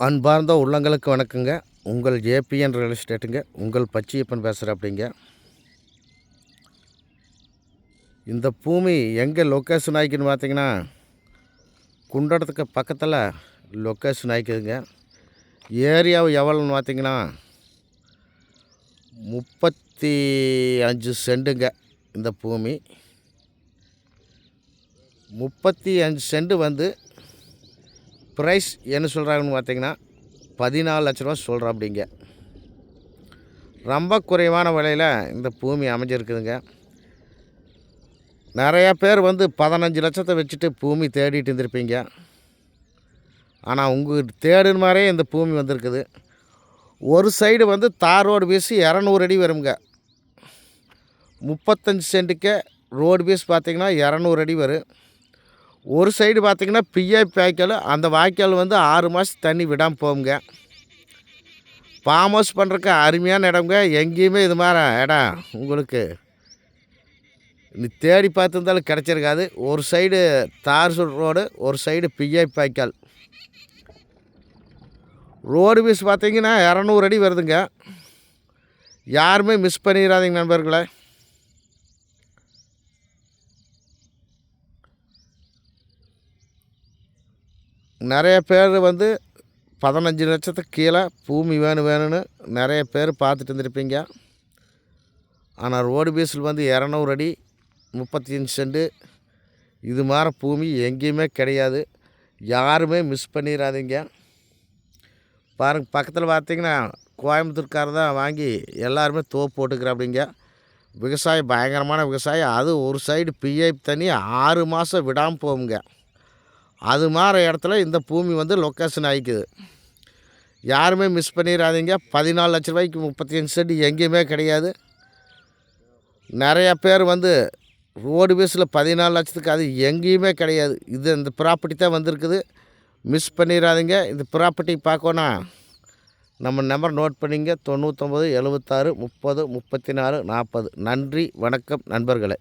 அன்பார்ந்த உள்ளங்களுக்கு வணக்கங்க. உங்கள் ஏபிஎன் ரியல் எஸ்டேட்டுங்க. உங்கள் பச்சியப்பன் பேசுகிறேன் அப்படிங்க இந்த பூமி எங்கே லொக்கேஷன் ஆகிக்குன்னு பார்த்தீங்கன்னா குண்டடத்துக்கு பக்கத்தில் லொக்கேஷன் ஆகிக்குதுங்க ஏரியாவு எவ்வளோன்னு பார்த்தீங்கன்னா முப்பத்தி அஞ்சு செண்டுங்க இந்த பூமி. முப்பத்தி அஞ்சு செண்டு வந்து ப்ரைஸ் என்ன சொல்கிறாங்கன்னு பார்த்தீங்கன்னா பதினாலு லட்ச ரூபா சொல்கிறோம் அப்படிங்க ரொம்ப குறைவான விலையில் இந்த பூமி அமைஞ்சிருக்குதுங்க. நிறையா பேர் வந்து பதினஞ்சு லட்சத்தை வச்சுட்டு பூமி தேடிட்டு இருந்திருப்பீங்க. ஆனால் உங்கள் தேடுன மாதிரியே இந்த பூமி வந்திருக்குது. ஒரு சைடு வந்து தார் ரோடு பீஸு இரநூறு அடி வருங்க. முப்பத்தஞ்சு சென்ட்டுக்கே ரோடு பீஸ் பார்த்திங்கன்னா இரநூறு அடி வரும். ஒரு சைடு பார்த்திங்கன்னா பிஐபி வாய்க்கால் அந்த வாய்க்கால் வந்து ஆறு மாதம் தண்ணி விடாமல் போகுங்க. ஃபார்ம் ஹவுஸ் பண்ணுறக்கு அருமையான இடம்ங்க. எங்கேயுமே இது மாதிரி இடம் உங்களுக்கு நீ தேடி பார்த்துருந்தாலும் கிடச்சிருக்காது. ஒரு சைடு தார் ரோடு ஒரு சைடு பிஏ பாய்க்கால். ரோடு பீஸ் பார்த்தீங்கன்னா இரநூறு அடி வருதுங்க. யாருமே மிஸ் பண்ணிடாதீங்க நண்பர்களே. நிறைய பேர் வந்து பதினஞ்சு லட்சத்துக்கு கீழே பூமி வேணும் வேணும்னு நிறைய பேர் பார்த்துட்டு இருந்திருப்பீங்க. ஆனால் ரோடு பீஸில் வந்து இரநூறு அடி முப்பத்தி அஞ்சு சென்ட்டு இது மாதிரி பூமி எங்கேயுமே கிடையாது. யாருமே மிஸ் பண்ணிடாதீங்க பாருங்க பக்கத்தில் பார்த்தீங்கன்னா கோயம்புத்தூர்காரர் தான் வாங்கி எல்லாருமே தோப்பு போட்டுக்கிறாப்பிங்க விவசாயம் பயங்கரமான விவசாயம். அது ஒரு சைடு பிஐப் தண்ணி ஆறு மாதம் விடாமல் போகுங்க. அது மாதிரி இடத்துல இந்த பூமி வந்து லொக்கேஷன் ஆகிக்குது யாருமே மிஸ் பண்ணிடாதீங்க பதினாலு லட்ச ரூபாய்க்கு முப்பத்தி அஞ்சு சென்ட் எங்கேயுமே கிடையாது. நிறையா பேர் வந்து ரோடு பேஸில் பதினாலு லட்சத்துக்கு அது எங்கேயுமே கிடையாது. இது இந்த ப்ராப்பர்ட்டி தான் வந்திருக்குது. மிஸ் பண்ணிடாதீங்க இந்த ப்ராப்பர்ட்டி பார்க்கோன்னா நம்ம நம்பர் நோட் பண்ணிங்க. தொண்ணூற்றொம்பது எழுபத்தாறு முப்பது முப்பத்தி நாலு நாற்பது. நன்றி வணக்கம் நண்பர்களே.